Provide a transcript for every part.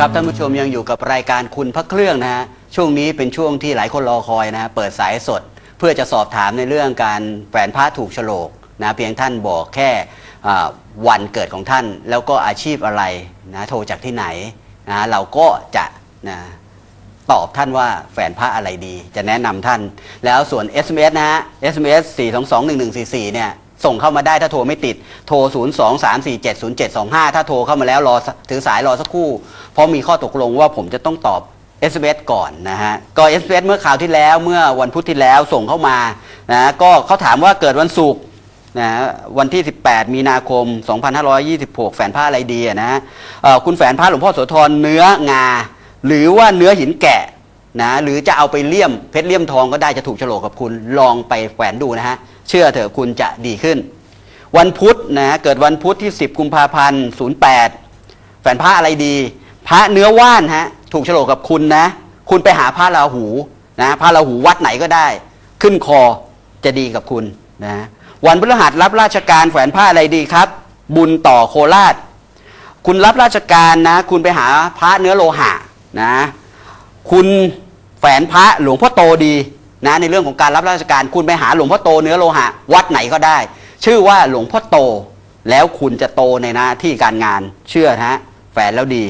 ครับท่านผู้ชมยังอยู่กับรายการคุณพระเครื่องนะฮะช่วงนี้เป็นช่วงที่หลายคนรอคอยนะฮะเปิดสายสด เพื่อจะสอบถามในเรื่องการแฝนพระถูกโฉลกนะเพียงท่านบอกแค่อ่าวันเกิดของท่าน แล้วก็อาชีพอะไรนะโทรจากที่ไหนนะเราก็จะนะตอบท่านว่าแฝนพระอะไรดี จะแนะนำท่าน แล้วส่วน SMS นะฮะ SMS 4221144เนี่ย ส่งเข้ามาได้ถ้าโทรไม่ติด โทร 023470725 ถ้าโทรเข้ามาแล้วรอถือสายรอสักครู่ เพราะมีข้อตกลงว่าผมจะต้องตอบ SMS ก่อนนะฮะ ก็ SMS เมื่อคราวที่แล้วเมื่อวันพุธที่แล้วส่งเข้ามานะก็เขาถามว่าเกิดวันศุกร์นะวันที่ 18 มีนาคม 2526 แฝนผ้าอะไรดีอะนะฮะคุณแฝนผ้าหลวงพ่อโสธรเนื้องา หรือว่าเนื้อหินแกะนะหรือจะเอาไปเลี่ยมเพชรเลี่ยมทองก็ได้จะถูกโฉลกกับคุณลองไปแขวนดูนะฮะ เชื่อเถอะคุณจะดีขึ้น วันพุธนะฮะเกิดวันพุธที่ 10 กุมภาพันธ์ 08 แฝนพระอะไรดี พระเนื้อว่านฮะถูกโฉลกกับคุณนะ คุณไปหาพระราหูนะพระราหูวัดไหนก็ได้ ขึ้นคอจะดีกับคุณนะวันพฤหัสรับราชการแฝนผ้าอะไรดีครับ บุญต่อโคราช คุณรับราชการนะ คุณไปหาพระเนื้อโลหะนะ คุณแฝนพระหลวงพ่อโตดี นะในเรื่องของการรับราชการคุณไปหาหลวงพ่อโตเนื้อโลหะ วัดไหนก็ได้ ชื่อว่าหลวงพ่อโต แล้วคุณจะโตในหน้าที่การงานเชื่อนะฮะแฝนแล้วดี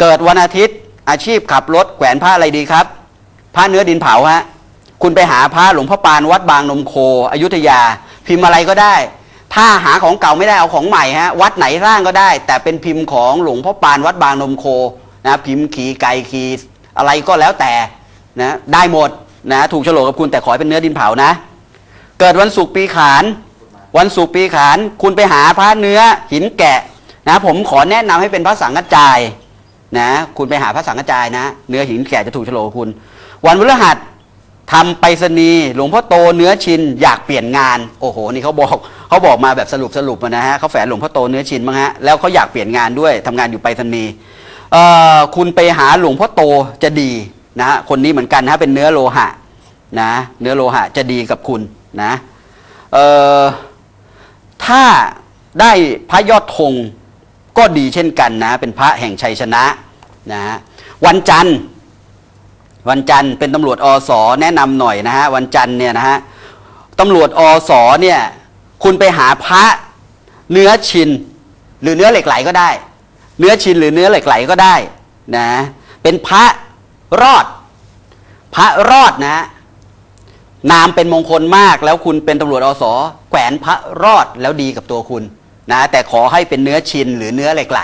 เกิดวันอาทิตย์อาชีพขับรถแขวนผ้าอะไรดีครับผ้าเนื้อดินเผาฮะคุณไปหาพระหลวงพ่อปานวัดบางนมโคอยุธยา พิมพ์อะไรก็ได้ ถ้าหาของเก่าไม่ได้เอาของใหม่ฮะวัดไหนร้างก็ได้ แต่เป็นพิมพ์ของหลวงพ่อปานวัดบางนมโคนะพิมพ์ขีไก่ขีอะไรก็แล้วแต่นะได้หมด นะถูกโฉลกกับคุณแต่ขอให้เป็นเนื้อดินเผานะ เกิดวันศุกร์ปีขาน วันศุกร์ปีขาน คุณไปหาพระเนื้อหินแกะนะผมขอแนะนำให้เป็นพระสังฆจจายนะคุณไปหาพระสังฆจจายนะ เนื้อหินแกะจะถูกโฉลกคุณ วันพฤหัสทำไปรษณีย์หลวงพ่อโตเนื้อชินอยากเปลี่ยนงาน โอ้โห นี่เขาบอกเขาบอกมาแบบสรุปสรุปนะฮะเขาแฝนหลวงพ่อโตเนื้อชินมั้งฮะแล้วเขาอยากเปลี่ยนงานด้วยทำงานอยู่ไปรษณีย์คุณไปหาหลวงพ่อโตจะดี นะฮะคนนี้เหมือนกันนะเป็นเนื้อโลหะนะเนื้อโลหะจะดีกับคุณนะเอ่อถ้าได้พระยอดธงก็ดีเช่นกันนะเป็นพระแห่งชัยชนะนะฮะวันจันทร์วันจันทร์เป็นตำรวจอสแนะนำหน่อยนะฮะวันจันทร์เนี่ยนะฮะตำรวจอสเนี่ยคุณไปหาพระเนื้อชิน หรือเนื้อเหล็กไหลก็ได้ เนื้อชินหรือเนื้อเหล็กไหลก็ได้นะเป็นพระ รอด พระรอดนะฮะนามเป็นมงคลมาก แล้วคุณเป็นตำรวจอสแขวนพระรอดแล้วดีกับตัวคุณนะ แต่ขอให้เป็นเนื้อชินหรือเนื้อเหล็กไหล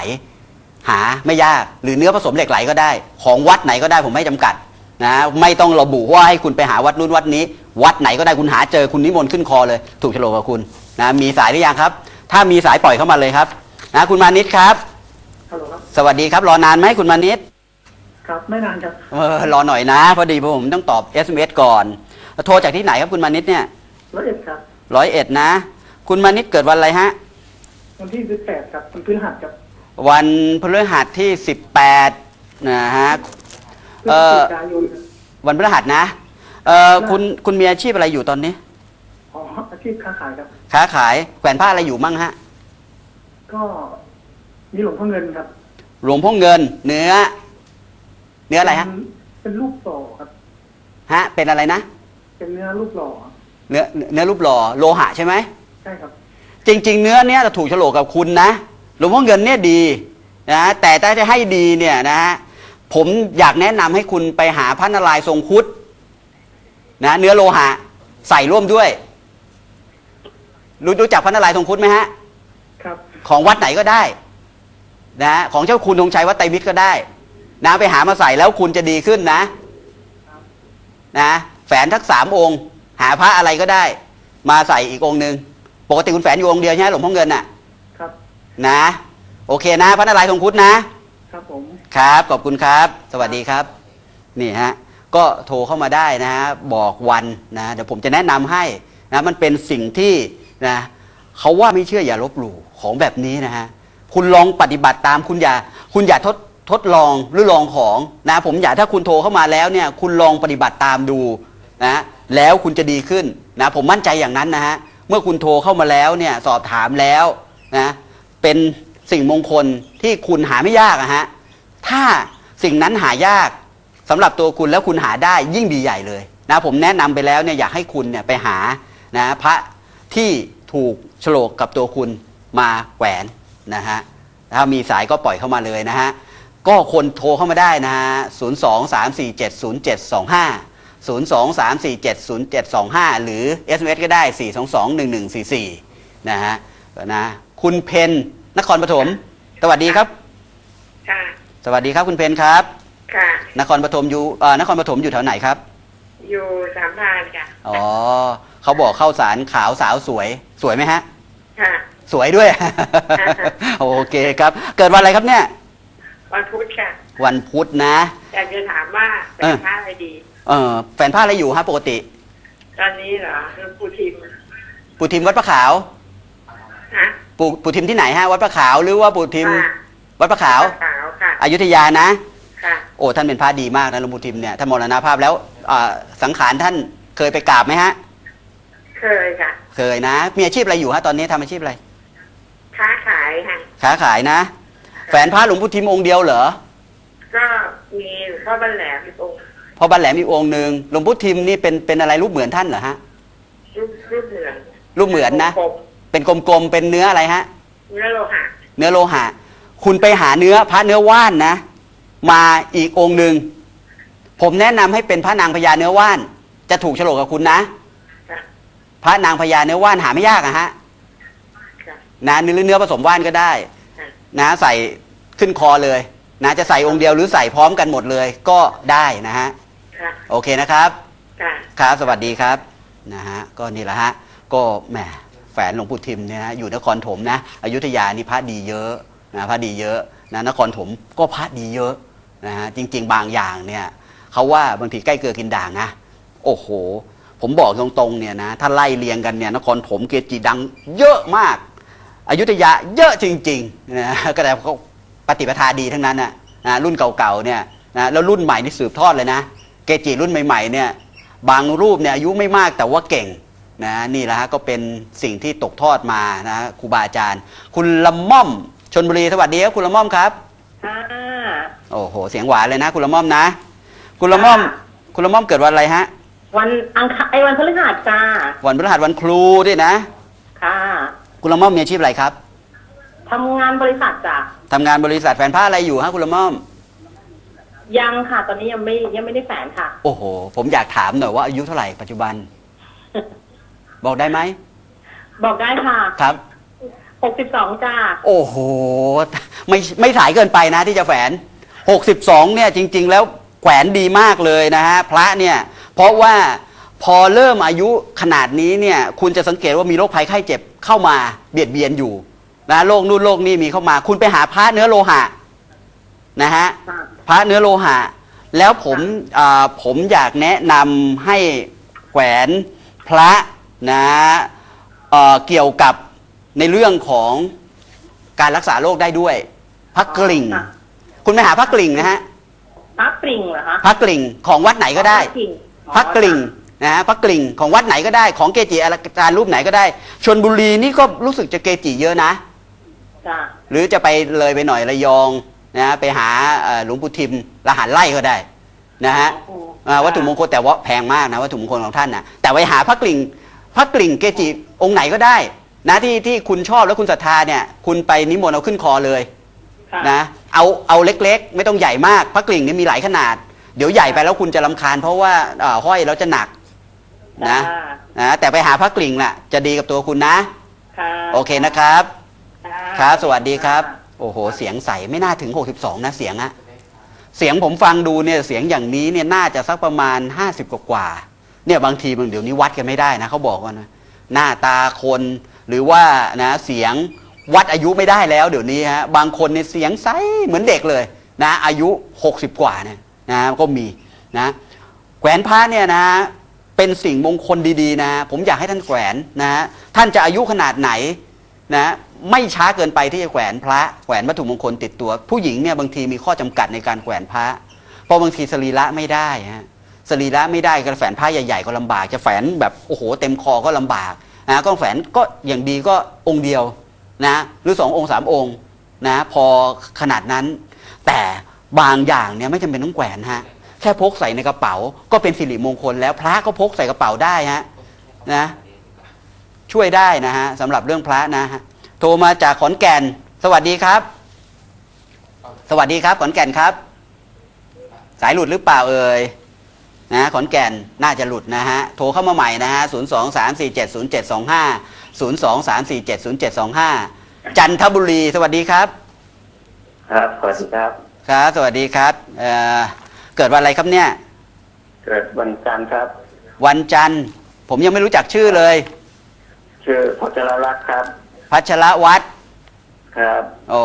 หาไม่ยากหรือเนื้อผสมเหล็กไหลก็ได้ ของวัดไหนก็ได้ผมไม่จำกัดนะไม่ต้องระบุว่าให้คุณไปหาวัดนู้นวัดนี้ วัดไหนก็ได้คุณหาเจอคุณนิมนต์ขึ้นคอเลย ถูกโฉลกกับคุณนะมีสายหรือยังครับ ถ้ามีสายปล่อยเข้ามาเลยครับนะคุณมานิดครับฮัลโหลครับสวัสดีครับรอนานไหมคุณมานิด ครับไม่นานครับเออรอหน่อยนะ พอดีผมต้องตอบ SMS ก่อน โทรจากที่ไหนครับคุณมานิดเนี่ยร้อยเอ็ดครับร้อยเอ็ดนะ คุณมานิดเกิดวันอะไรฮะ วันที่สิบแปดครับวันพฤหัสครับวันพฤหัสที่18นะฮะพฤเอ่ศอจิกายนครับวันพฤหัสนะเออคุณคุณมีอาชีพอะไรอยู่ตอนนี้ อ๋ออาชีพค้าขายครับ ค้าขายแขวนผ้าอะไรอยู่มั่งฮะก็มีหลวงพ่อเงินครับหลวงพ่อเงิน เนื้อ เนื้ออะไรฮะเป็นเป็นรูปหล่อครับ ฮะ เป็นอะไรนะ เป็นเนื้อรูปหล่อเนื้อเนื้อรูปหล่อโลหะใช่ไหม ใช่ครับ จริง ๆ เนื้อเนี้ยจะถูกโฉลกกับคุณนะหลวงพ่อเงินเนี่ยดีนะแต่ถ้าจะให้ดีเนี่ยนะฮะผมอยากแนะนำให้คุณไปหาพระนารายณ์ทรงครุดนะเนื้อโลหะ ใส่ร่วมด้วย รู้รู้จักพระนารายณ์ทรงครุดไหมฮะ ครับ ของวัดไหนก็ได้ นะของเจ้าคุณธงชัยวัดไตรมิตรก็ได้ นะไปหามาใส่แล้วคุณจะดีขึ้นนะนะแฝนทักสามองค์ หาพระอะไรก็ได้ มาใส่อีกองค์หนึ่งปกติคุณแฝนอยู่องค์เดียวใช่ไหมหลวงพ่อเงินน่ะ ครับนะ โอเคนะ พระนารายณ์ทรงครุดนะ ครับผม ครับ ขอบคุณครับ สวัสดีครับ นี่ฮะ ก็โทรเข้ามาได้นะฮะบอกวันนะเดี๋ยวผมจะแนะนำให้นะมันเป็นสิ่งที่นะเขาว่าไม่เชื่ออย่าลบหลู่ของแบบนี้นะฮะคุณลองปฏิบัติตามคุณอย่า คุณอย่าทด ทดลองหรือลองของนะผมอยากถ้าคุณโทรเข้ามาแล้วเนี่ยคุณลองปฏิบัติตามดูนะแล้วคุณจะดีขึ้นนะผมมั่นใจอย่างนั้นนะฮะเมื่อคุณโทรเข้ามาแล้วเนี่ยสอบถามแล้วนะเป็นสิ่งมงคลที่คุณหาไม่ยากอะฮะถ้าสิ่งนั้นหายากสำหรับตัวคุณแล้วคุณหาได้ยิ่งดีใหญ่เลยนะผมแนะนำไปแล้วเนี่ยอยากให้คุณเนี่ยไปหานะพระที่ถูกโฉลกกับตัวคุณมาแขวนนะฮะถ้ามีสายก็ปล่อยเข้ามาเลยนะฮะ ก็คนโทรเข้ามาได้นะฮะ0 2 3 4 7 0 7 2 5 0 2 3 4 7 0 7 2 5 หรือ SMS ก็ได้ 4 2 2 1 1 4 4 นะฮะนะคุณเพนนครปฐมสวัสดีครับ ค่ะ สวัสดีครับคุณเพนครับ ค่ะ นครปฐมอยู่เอ่อนครปฐมอยู่แถวไหนครับ อยู่สามพรานค่ะ อ๋อเขาบอกเข้าสารขาวสาวสวยสวยไหมฮะ ค่ะ สวยด้วย โอเคครับ เกิดวันอะไรครับเนี่ย วันพุธค่ะวันพุธนะ อยากจะถามว่าเป็เอนอผ้าอะไรดี เออแฟนผ้าอะไรอยู่ฮะปกติ ตอนนี้เหรอหลวงปู่ทิมปู่ทิมวัดพระขาวฮะปู่ปู่ทิมที่ไหนฮะ วัดพระขาวหรือว่าปู่ทิม ค่ะวัดพระขาว ขาวค่ะอยุธยานะ ค่ะ โอ้ท่านเป็นพระดีมากนะหลวงปู่ทิมเนี่ยท่านมรณภาพแล้วอ่าสังขารท่านเคยไปกราบไหมฮะ เคยค่ะ เคยนะ มีอาชีพอะไรอยู่ฮะตอนนี้ทำอาชีพอะไร ค้าขายค่ะค้าขายนะ แฟนพระหลวงปู่ทิมองค์เดียวเหรอ ก็มีหลวงพ่อบันแหลมอีกองค์พอบันแหลมอีกองค์หนึ่งหลวงปู่ทิมนี่เป็นเป็นอะไรรูปเหมือนท่านเหรอฮะรูปรูปเหมือนรูปเหมือนนะ กลมเป็นกลมๆเป็นเนื้ออะไรฮะ ๆเนื้อโลหะเนื้อโลหะ คุณไปหาเนื้อพระเนื้อว่านนะ มาอีกองค์หนึ่งผมแนะนำให้เป็นพระนางพญาเนื้อว่าน จะถูกโฉลกกับคุณนะ ค่ะพระนางพญาเนื้อว่านหาไม่ยากอะฮะค่ะนะเนื้อเนื้อผสมว่านก็ได้ค่ะ นะใส่ขึ้นคอเลยนะจะใส่องค์เดียวหรือใส่พร้อมกันหมดเลยก็ได้นะฮะค่ะโอเคนะครับค่ะครับสวัสดีครับนะฮะก็นี่แหละฮะก็แหมแฝนหลวงปู่ทิมเนี่ยนะอยู่นครถมนะอยุธยานี่พระดีเยอะนะพระดีเยอะนะนครถมก็พระดีเยอะนะฮะจริง ๆ บางอย่างเนี่ยเขาว่าบางทีใกล้เกลือกินด่างนะโอ้โห ผมบอกตรงๆเนี่ยนะถ้าไล่เรียงกันเนี่ยนครถมเกจิดังเยอะมาก อยุธยาเยอะจริงๆนะก็แต่เขาปฏิปทาดีทั้งนั้นนะนะรุ่นเก่าๆเนี่ยนะแล้วรุ่นใหม่นี่สืบทอดเลยนะ เกจิรุ่นใหม่ๆเนี่ยบางรูปเนี่ยอายุไม่มากแต่ว่าเก่งนะนี่แหละฮะก็เป็นสิ่งที่ตกทอดมานะครูบาอาจารย์ คุณละม่อมชนบุรีสวัสดีครับคุณละม่อมครับค่ะโอ้โหเสียงหวานเลยนะ คุณละม่อมนะ คุณละม่อม คุณละม่อมเกิดวันอะไรฮะ วันอังคารไอวันพฤหัสจ้าวันพฤหัสวันครูด้วยนะ ค่ะ คุณละม่อมมีอาชีพอะไรครับทำงานบริษัทจ้ะทำงานบริษัทแฟนผ้าอะไรอยู่ฮะคุณละม่อม ยังค่ะ ตอนนี้ยังไม่ยังไม่ได้แฝนค่ะ โอ้โห ผมอยากถามหน่อยว่าอายุเท่าไหร่ปัจจุบัน บอกได้ไหม บอกได้ค่ะครับ หกสิบสองจ้าโอ้โห ไม่ไม่สายเกินไปนะที่จะแฝน 62 เนี่ยจริง ๆ แล้วแขวนดีมากเลยนะฮะพระเนี่ย เพราะว่าพอเริ่มอายุขนาดนี้เนี่ย คุณจะสังเกตว่ามีโรคภัยไข้เจ็บ เข้ามาเบียดเบียนอยู่นะโรคนู่นโรคนี้มีเข้ามา คุณไปหาพระเนื้อโลหะนะฮะค่ะพระเนื้อโลหะ แล้วผมอ่าผมอยากแนะนำให้แขวนพระนะเอ่อเกี่ยวกับในเรื่องของการรักษาโรคได้ด้วยพระกลิ่งค่ะคุณไปหาพระกลิ่งนะฮะพระปริงเหรอคะพระกลิ่งของวัดไหนก็ได้พระกริ่งอ๋อพระกลิ่ง นะฮะพระกลิ่งของวัดไหนก็ได้ของเกจิอาจารย์รูปไหนก็ได้ชนบุรีนี่ก็รู้สึกจะเกจิเยอะนะ จ้าหรือจะไปเลยไปหน่อยระยองนะไปหาเอ่อหลวงปู่ทิมละหันไล่ก็ได้นะฮะอ่าวัตถุมงคลแต่ว่าแพงมากนะวัตถุมงคลของท่านนะแต่ไปหาพระกลิ่งพระกลิ่งเกจิองค์ไหนก็ได้ นะที่ที่คุณชอบแล้วคุณศรัทธาเนี่ย คุณไปนิมนต์เอาขึ้นคอเลยค่ะนะเอาเอาเล็กๆ ไม่ต้องใหญ่มากพระกลิ่งนี่มีหลายขนาด เดี๋ยวใหญ่ไปแล้วคุณจะลำคาญ เพราะว่าเอ่อห้อยแล้วจะหนัก นะจ้านะแต่ไปหาพระกลิ่งน่ะ จะดีกับตัวคุณนะค่ะโอเคนะครับค่ะครับ สวัสดีครับ โอ้โห เสียงใสไม่น่าถึง 62 นะเสียงอะเสียงผมฟังดูเนี่ยเสียงอย่างนี้เนี่ยน่าจะสักประมาณ 50 กว่ากว่าๆเนี่ยบางทีบางเดี๋ยวนี้วัดกันไม่ได้นะเขาบอกว่านะหน้าตาคนหรือว่านะเสียงวัดอายุไม่ได้แล้ว เดี๋ยวนี้ฮะบางคนเนี่ยเสียงใสเหมือนเด็กเลยนะอายุ 60 กว่าเนี่ยนะก็มีนะแขวนพระเนี่ยนะ เป็นสิ่งมงคลดีๆนะ ผมอยากให้ท่านแขวนนะท่านจะอายุขนาดไหนนะไม่ช้าเกินไปที่จะแขวนพระแขวนวัตถุมงคลติดตัว ผู้หญิงเนี่ยบางทีมีข้อจำกัดในการแขวนพระ เพราะบางทีสรีระไม่ได้ฮะสรีระไม่ได้ก็แขวนผ้าใหญ่ๆก็ลำบาก จะแขวนแบบโอ้โหเต็มคอก็ลำบากนะก็แขวนก็อย่างดีก็องค์เดียวนะหรือสององค์สามองค์นะพอขนาดนั้น แต่บางอย่างเนี่ยไม่จำเป็นต้องแขวนฮะ แค่พกใส่ในกระเป๋า ก็เป็นสิริมงคลแล้วพระก็พกใส่กระเป๋าได้ฮะนะช่วยได้นะฮะสำหรับเรื่องพระนะฮะโทรมาจากขอนแก่น สวัสดีครับ สวัสดีครับ ขอนแก่นครับ สายหลุดหรือเปล่าเอ่ยนะขอนแก่นน่าจะหลุดนะฮะโทรเข้ามาใหม่นะฮะ0 2 3 4 7 0 7 2 5 0 2 3 4 7 0 7 2 5จันทบุรี สวัสดีครับ ครับสวัสดีครับ ครับ สวัสดีครับเอ่อ เกิดวันอะไรครับเนี่ย เกิดวันจันทร์ครับ วันจันทร์ ผมยังไม่รู้จักชื่อเลย ชื่อพจรรักษ์ครับ พัชรวัตรครับอ๋อ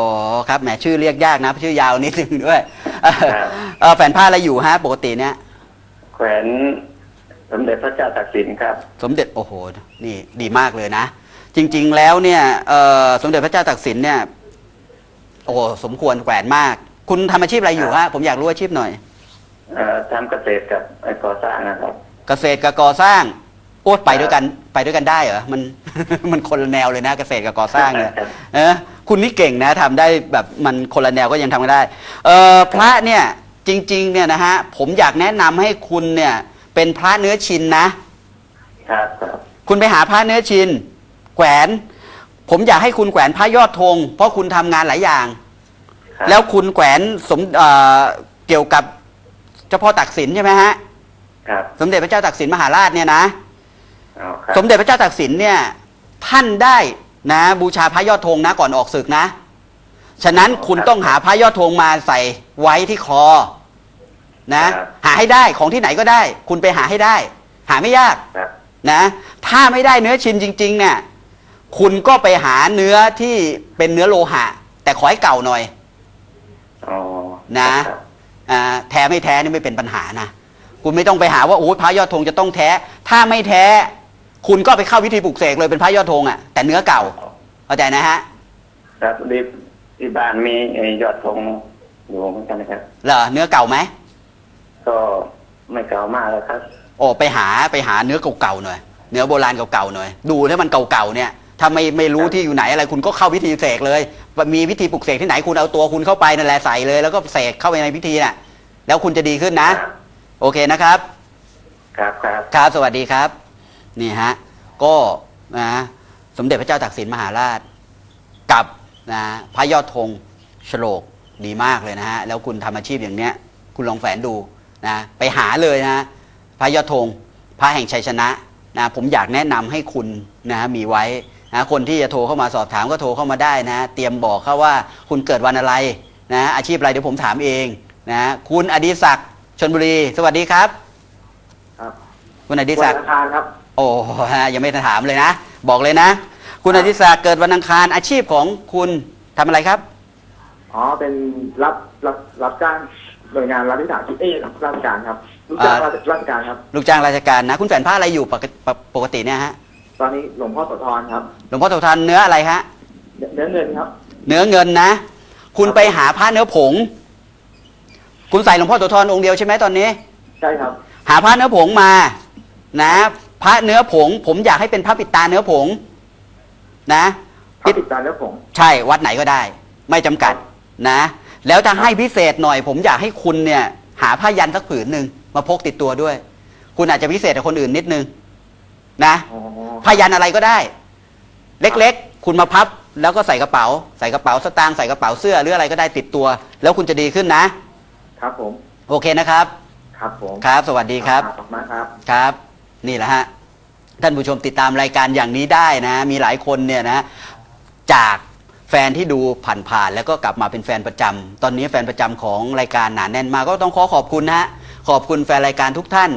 ครับแหมชื่อเรียกยากนะชื่อยาวนิดนึงด้วยเอ่อครับเอ่อแฝนผ้าอะไรอยู่ฮะปกติเนี่ย แขวนสมเด็จพระเจ้าตากสินครับ สมเด็จโอ้โหนี่ดีมากเลยนะ จริง ๆ แล้วเนี่ยเอ่อสมเด็จพระเจ้าตากสินเนี่ย โอ้โหสมควรแขวนมาก คุณทำอาชีพอะไรอยู่ฮะผมอยากรู้อาชีพหน่อย เอ่อทำเกษตรกับไอ้ก่อสร้างนะครับ เกษตรกับก่อสร้าง โอ้ไปด้วยกันไปด้วยกันได้เหรอมัน มันคนละแนวเลยนะ เกษตรกับก่อสร้างเนี่ยครับ เออคุณนี่เก่งนะทำได้แบบมันคนละแนวก็ยังทำกันได้เออพระเนี่ยจริง ๆ เนี่ยนะฮะผมอยากแนะนำให้คุณเนี่ยเป็นพระเนื้อชินนะ ครับครับคุณไปหาพระเนื้อชินแขวน ผมอยากให้คุณแขวนพระยอดธงเพราะคุณทำงานหลายอย่าง ครับแล้วคุณแขวนสมเอ่อเกี่ยวกับเจ้าพ่อตักสินใช่ไหมฮะครับสมเด็จพระเจ้าตักสินมหาราชเนี่ยนะเอาครับสมเด็จพระเจ้าตากสินเนี่ยท่านได้นะ บูชาพระยอดธงนะก่อนออกศึกนะ ฉะนั้นคุณต้องหาพระยอดธงมาใส่ไว้ที่คอ นะ หาให้ได้ของที่ไหนก็ได้ คุณไปหาให้ได้ หาไม่ยากครับนะ ถ้าไม่ได้เนื้อชินจริง ๆ เนี่ย คุณก็ไปหาเนื้อที่เป็นเนื้อโลหะ แต่ขอให้เก่าหน่อยอ๋อนะครับอ่า แท้ไม่แท้นี่ไม่เป็นปัญหานะคุณไม่ต้องไปหาว่าโอ้ยพระยอดธงจะต้องแท้ ถ้าไม่แท้ คุณก็ไปเข้าพิธีปลุกเสกเลยเป็นพระยอดธงอะแต่เนื้อเก่าเข้าใจนะฮะครับที่ที่บ้านมีไอ้ยอดธงอยู่เหมือนกันนะครับเหรอเนื้อเก่าไหมก็ไม่เก่ามากแล้วครับ โอ้ไปหาไปหาเนื้อเก่าๆหน่อยเนื้อโบราณเก่าๆหน่อย ดูถ้ามันเก่าๆเนี่ยถ้าไม่ไม่รู้ที่อยู่ไหนอะไร คุณก็เข้าพิธีเสกเลย มีพิธีปลุกเสกที่ไหนคุณเอาตัวคุณเข้าไปนั่นแหละใส่เลย แล้วก็เสกเข้าไปในพิธีน่ะ แล้วคุณจะดีขึ้นนะ โอเคนะครับ ครับครับครับสวัสดีครับ นี่ฮะ ก็นะสมเด็จพระเจ้าตากสินมหาราช กับนะพระยอดธงฉลกดีมากเลยนะฮะ แล้วคุณทำอาชีพอย่างเนี้ย คุณลองแฝนดูนะไปหาเลยนะพระยอดธงพระแห่งชัยชนะนะผมอยากแนะนำให้คุณนะมีไว้ นะคนที่จะโทรเข้ามาสอบถามก็โทรเข้ามาได้นะเตรียมบอกเขาว่าคุณเกิดวันอะไรนะอาชีพอะไรเดี๋ยวผมถามเองนะคุณอดิศักดิ์ชนบุรี สวัสดีครับ ครับ คุณอดิวัศันกดิ์อังคารครับ โอ้ฮะยังไม่ได้ถามเลยนะ บอกเลยนะ คุณอดิศักดิ์เกิดวันอังคารอาชีพของคุณทำอะไรครับ อ๋อ เป็นรับรับรับจ้างหน่วยงานรัฐวิสาหกิจเอ้ยราชการครับลูกจ้างอ่า ราชการครับ ลูกจ้างราชการนะ คุณแฝนผ้าอะไรอยู่ปกติปกติเนี่ยฮะต อนนี้หลวงพ่อโสธรครับ หลวงพ่อโสธรเนื้ออะไรฮะเนื้อเงินครับ เนื้อเงินนะ คุณไปหาผ้าเนื้อผง คุณใส่หลวงพ่อโสธรองค์เดียวใช่ไหมตอนนี้ ใช่ครับ หาผ้าเนื้อผงมา นะพระเนื้อผง ผมอยากให้เป็นพระปิดตาเนื้อผง นะพระปิดตาแล้วผมใช่วัดไหนก็ได้ ไม่จำกัดนะ แล้วถ้าให้พิเศษหน่อย ผมอยากให้คุณเนี่ย หาผ้ายันสักผืนหนึ่งมาพกติดตัวด้วย คุณอาจจะพิเศษกว่าคนอื่นนิดนึงนะ อ๋อผ้ายันอะไรก็ได้ เล็กๆ คุณมาพับแล้วก็ใส่กระเป๋า ใส่กระเป๋าสตางค์ใส่กระเป๋าเสื้อหรืออะไรก็ได้ติดตัว แล้วคุณจะดีขึ้นนะ ครับผม โอเคนะครับ ครับผมครับ สวัสดีครับขอบคุณมากครับครับ นี่แหละฮะท่านผู้ชมติดตามรายการอย่างนี้ได้นะ มีหลายคนเนี่ยนะจากแฟนที่ดูผ่านๆแล้วก็กลับมาเป็นแฟนประจำตอนนี้แฟนประจำของรายการหนาแน่นมากก็ต้องขอขอบคุณนะฮะขอบคุณแฟนรายการทุกท่าน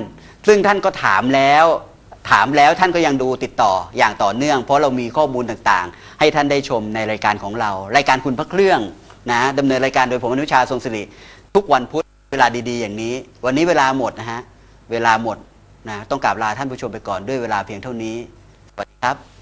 ซึ่งท่านก็ถามแล้ว ถามแล้วท่านก็ยังดูติดต่ออย่างต่อเนื่อง เพราะเรามีข้อมูลต่างๆ ให้ท่านได้ชมในรายการของเรา รายการคุณพระเครื่องนะดำเนินรายการโดยผมอนุชาทรงศิริทุกวันพุธเวลาดีๆ อย่างนี้ วันนี้เวลาหมดนะฮะเวลาหมดนะต้องกราบลาท่านผู้ชมไปก่อนด้วยเวลาเพียงเท่านี้สวัสดีครับ